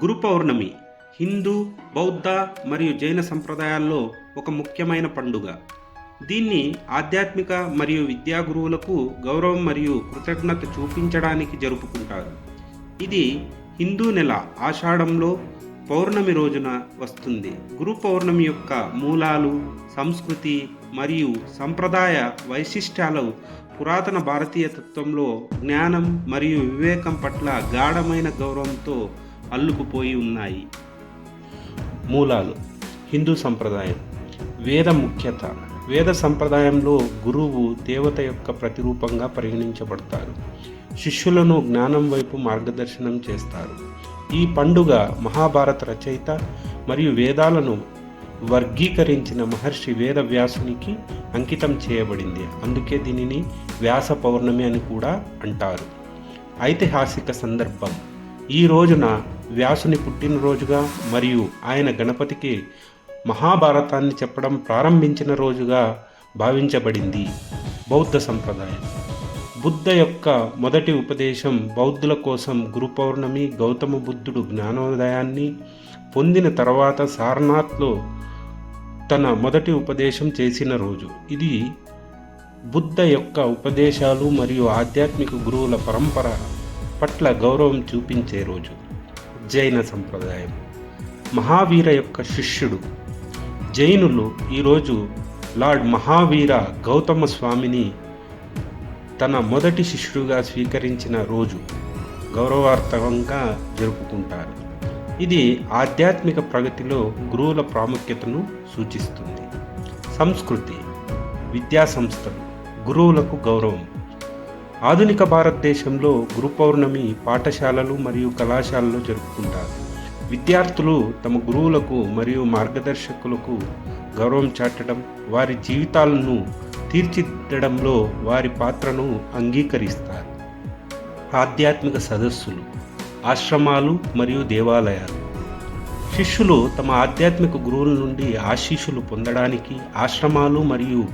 గురు పౌర్ణమి హిందూ బౌద్ధ మరియు జైన సంప్రదాయాల్లో ఒక ముఖ్యమైన పండుగ. దీన్ని ఆధ్యాత్మిక మరియు విద్యా గురువులకు గౌరవం మరియు కృతజ్ఞత చూపించడానికి జరుపుకుంటారు. ఇది హిందూ నెల ఆషాఢంలో పౌర్ణమి రోజున వస్తుంది. గురు పౌర్ణమి యొక్క మూలాలు సంస్కృతి మరియు సంప్రదాయ వైశిష్ట్యాలు పురాతన భారతీయ తత్వంలో జ్ఞానం మరియు వివేకం పట్ల గాఢమైన గౌరవంతో అల్లుకుపోయి ఉన్నాయి. మూలాలు. హిందూ సంప్రదాయం. వేద ముఖ్యత. వేద సంప్రదాయంలో గురువు దేవత యొక్క ప్రతిరూపంగా పరిగణించబడతారు. శిష్యులను జ్ఞానం వైపు మార్గదర్శనం చేస్తారు. ఈ పండుగ మహాభారత రచయిత మరియు వేదాలను వర్గీకరించిన మహర్షి వేద వ్యాసునికి అంకితం చేయబడింది. అందుకే దీనిని వ్యాస పౌర్ణమి అని కూడా అంటారు. ఐతిహాసిక సందర్భం. ఈ రోజున వ్యాసుని పుట్టినరోజుగా మరియు ఆయన గణపతికి మహాభారతాన్ని చెప్పడం ప్రారంభించిన రోజుగా భావించబడింది బౌద్ధ సంప్రదాయం. బుద్ధ యొక్క మొదటి ఉపదేశం బౌద్ధుల కోసం గురు పౌర్ణమి గౌతమ బుద్ధుడు జ్ఞానోదయాన్ని పొందిన తర్వాత సారనాథ్లో తన మొదటి ఉపదేశం చేసిన రోజు. ఇది బుద్ధ యొక్క ఉపదేశాలు మరియు ఆధ్యాత్మిక గురువుల పరంపర పట్ల గౌరవం చూపించే రోజు. జైన సంప్రదాయం. మహావీర యొక్క శిష్యుడు జైనులు ఈరోజు లార్డ్ మహావీర గౌతమ స్వామిని తన మొదటి శిష్యుడుగా స్వీకరించిన రోజు గౌరవార్థకంగా జరుపుకుంటారు. ఇది ఆధ్యాత్మిక ప్రగతిలో గురువుల ప్రాముఖ్యతను సూచిస్తుంది. సంస్కృతి విద్యా సంస్థలు గురువులకు గౌరవం. ఆధునిక భారతదేశంలో గురు పౌర్ణమి పాఠశాలలు మరియు కళాశాలలో జరుపుకుంటారు. విద్యార్థులు తమ గురువులకు మరియు మార్గదర్శకులకు గౌరవం చాటడం వారి జీవితాలను తీర్చిదిద్దడంలో వారి పాత్రను అంగీకరిస్తారు. ఆధ్యాత్మిక సదస్సులు ఆశ్రమాలు మరియు దేవాలయాలు. శిష్యులు తమ ఆధ్యాత్మిక గురువుల నుండి ఆశీస్సులు పొందడానికి ఆశ్రమాలు మరియు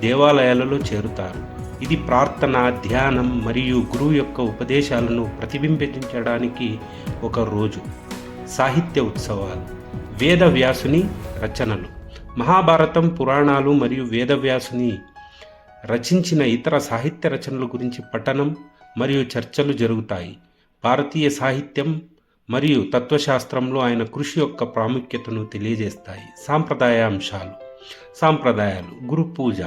దేవాలయాలలో చేరుతారు. ఇది ప్రార్థన ధ్యానం మరియు గురువు యొక్క ఉపదేశాలను ప్రతిబింబించడానికి ఒక రోజు. సాహిత్య ఉత్సవాలు. వేద వ్యాసుని రచనలు. మహాభారతం పురాణాలు మరియు వేదవ్యాసుని రచించిన ఇతర సాహిత్య రచనల గురించి పఠనం మరియు చర్చలు జరుగుతాయి. భారతీయ సాహిత్యం మరియు తత్వశాస్త్రంలో ఆయన కృషి యొక్క ప్రాముఖ్యతను తెలియజేస్తాయి. సాంప్రదాయ అంశాలు సాంప్రదాయాలు. గురు పూజ.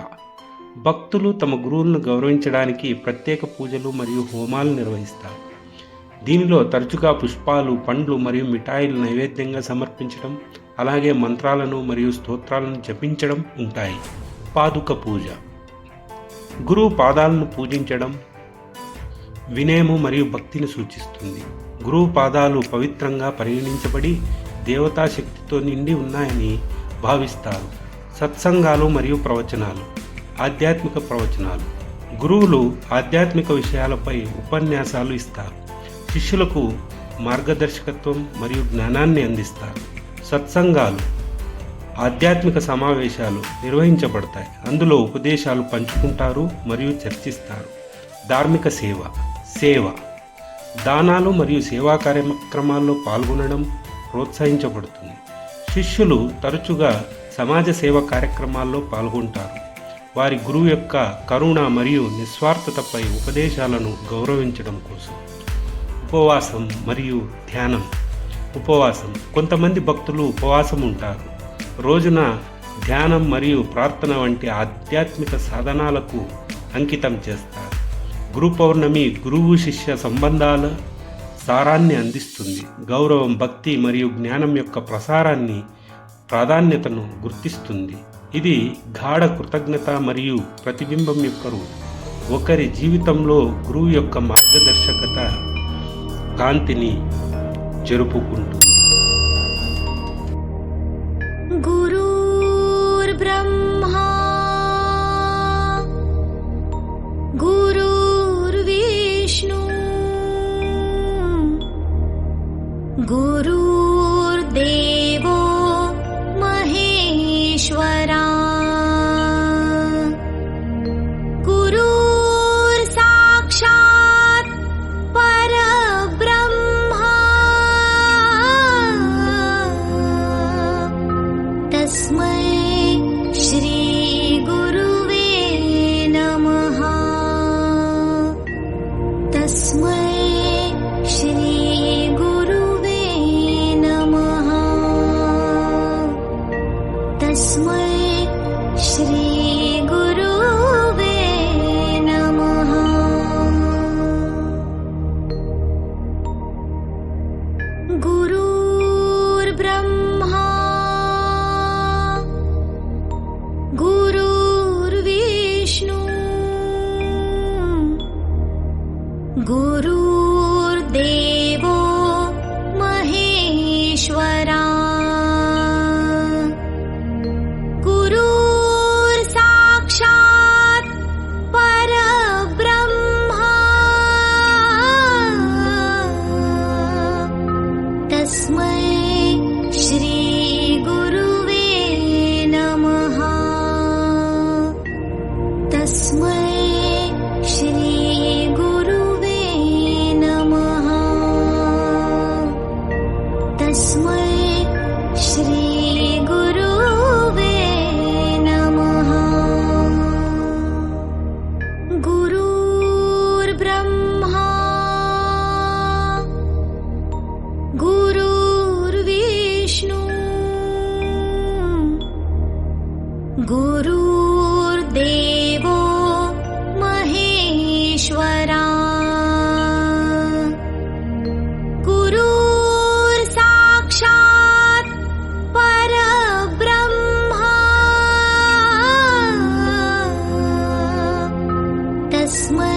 భక్తులు తమ గురువులను గౌరవించడానికి ప్రత్యేక పూజలు మరియు హోమాలు నిర్వహిస్తారు. దీనిలో తరచుగా పుష్పాలు పండ్లు మరియు మిఠాయిలు నైవేద్యంగా సమర్పించడం అలాగే మంత్రాలను మరియు స్తోత్రాలను జపించడం ఉంటాయి. పాదుక పూజ. గురువు పాదాలను పూజించడం వినయము మరియు భక్తిని సూచిస్తుంది. గురువు పాదాలు పవిత్రంగా పరిగణించబడి దేవతా శక్తితో నిండి ఉన్నాయని భావిస్తారు. సత్సంగాలు మరియు ప్రవచనాలు. ఆధ్యాత్మిక ప్రవచనాలు. గురువులు ఆధ్యాత్మిక విషయాలపై ఉపన్యాసాలు ఇస్తారు. శిష్యులకు మార్గదర్శకత్వం మరియు జ్ఞానాన్ని అందిస్తారు. సత్సంగాలు ఆధ్యాత్మిక సమావేశాలు నిర్వహించబడతాయి. అందులో ఉపదేశాలు పంచుకుంటారు మరియు చర్చిస్తారు. ధార్మిక సేవ సేవ. దానాలు మరియు సేవా కార్యక్రమాల్లో పాల్గొనడం ప్రోత్సహించబడుతుంది. శిష్యులు తరచుగా సమాజ సేవ కార్యక్రమాల్లో పాల్గొంటారు. వారి గురువు యొక్క కరుణ మరియు నిస్వార్థతపై ఉపదేశాలను గౌరవించడం కోసం. ఉపవాసం మరియు ధ్యానం. ఉపవాసం. కొంతమంది భక్తులు ఉపవాసం ఉంటారు. రోజున ధ్యానం మరియు ప్రార్థన వంటి ఆధ్యాత్మిక సాధనాలకు అంకితం చేస్తారు. గురు పౌర్ణమి గురువు శిష్య సంబంధాల సారాన్ని అందిస్తుంది. గౌరవం భక్తి మరియు జ్ఞానం యొక్క ప్రసారాన్ని ప్రాధాన్యతను గుర్తిస్తుంది. ఇది గాఢ కృతజ్ఞత మరియు ప్రతిబింబం యొక్క ఒకరి జీవితంలో గురువు యొక్క మార్గదర్శకత కాంతిని జరుపుకుంటుంది. గురుర్విష్ణు గురు तस्मै श्रीगुरुवे नमः। गुरुर्ब्रह्मा गुरुर्विष्णु गुरु तस्मै श्रीगुरुवे नमः। गुरुर्ब्रह्मा गुरुर्विष्णु गुरुर्देवो Christmas.